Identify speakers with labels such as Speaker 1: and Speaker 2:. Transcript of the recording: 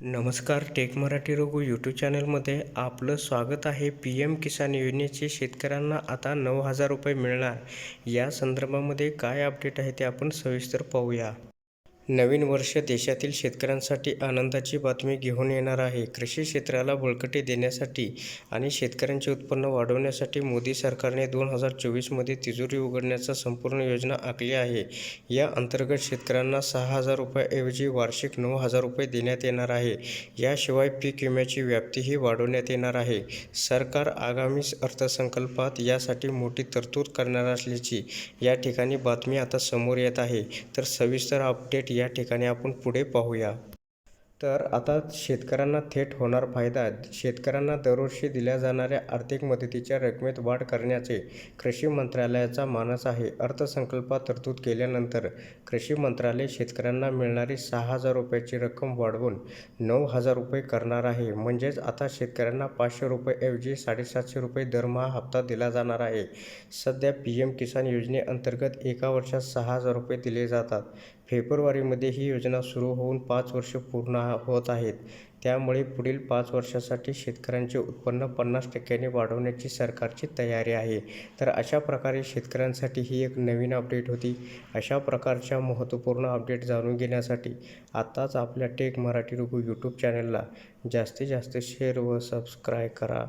Speaker 1: नमस्कार take Marathi Raghu YouTube चॅनलमध्ये आपलं स्वागत आहे. पी एम किसान योजनेचे शेतकऱ्यांना आता नऊ हजार रुपये मिळणार. या संदर्भामध्ये काय अपडेट आहे ते आपण सविस्तर पाहूया. नवीन वर्ष देशातील शेतकऱ्यांसाठी आनंदाची बातमी घेऊन येणार आहे. कृषी क्षेत्राला बळकटी देण्यासाठी आणि शेतकऱ्यांचे उत्पन्न वाढवण्यासाठी मोदी सरकारने दोन हजार चोवीसमध्ये तिजोरी उघडण्याचा संपूर्ण योजना आखली आहे. या अंतर्गत शेतकऱ्यांना सहा हजार रुपयाऐवजी वार्षिक नऊ हजार रुपये देण्यात येणार आहे. याशिवाय पीक विम्याची व्याप्तीही वाढवण्यात येणार आहे. सरकार आगामी अर्थसंकल्पात यासाठी मोठी तरतूद करणार असल्याची या ठिकाणी बातमी आता समोर येत आहे. तर सविस्तर अपडेट या ठिकाणी आपण पुढे पाहूया. तर आता शेतकऱ्यांना थेट होणार फायदा. शेतकऱ्यांना दरवर्षी दिल्या जाणाऱ्या आर्थिक मदतीच्या रकमेत वाढ करण्याचे कृषी मंत्रालयाचा मानस आहे. अर्थसंकल्पात तरतूद केल्यानंतर कृषी मंत्रालय शेतकऱ्यांना मिळणारी सहा हजार रुपयाची रक्कम वाढवून नऊ हजार रुपये करणार आहे. म्हणजेच आता शेतकऱ्यांना पाचशे रुपयेऐवजी साडेसातशे रुपये दरमहा हप्ता दिला जाणार आहे. सध्या पी एम किसान योजनेअंतर्गत एका वर्षात सहा हजार रुपये दिले जातात. फेब्रुवारीमध्ये ही योजना सुरू होऊन पाच वर्ष पूर्ण होत आहेत. त्यामुळे पुढील पाच वर्षासाठी शेतकऱ्यांचे उत्पन्न पन्नास टक्क्यांनी वाढवण्याची सरकारची तयारी आहे. तर अशा प्रकारे शेतकऱ्यांसाठी ही एक नवीन अपडेट होती. अशा प्रकारच्या महत्त्वपूर्ण अपडेट जाणून घेण्यासाठी आत्ताच आपल्या टेक मराठी रुगू यूट्यूब चॅनलला जास्तीत जास्त शेअर व सबस्क्राईब करा.